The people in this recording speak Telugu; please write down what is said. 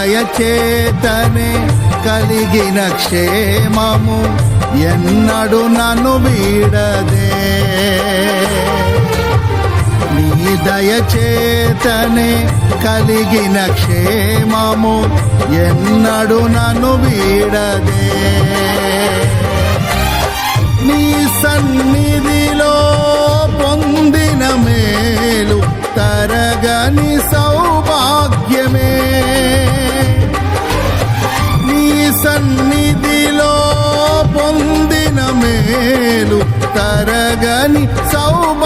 దయచేతనే కలిగిన క్షేమము ఎన్నడు నన్ను వీడదే. నీ దయచేతనే కలిగిన క్షేమము ఎన్నడు నన్ను వీడదే. నీ సన్నిధిలో పొందిన మేలు తరగని సౌ మేలు తరగని సౌభ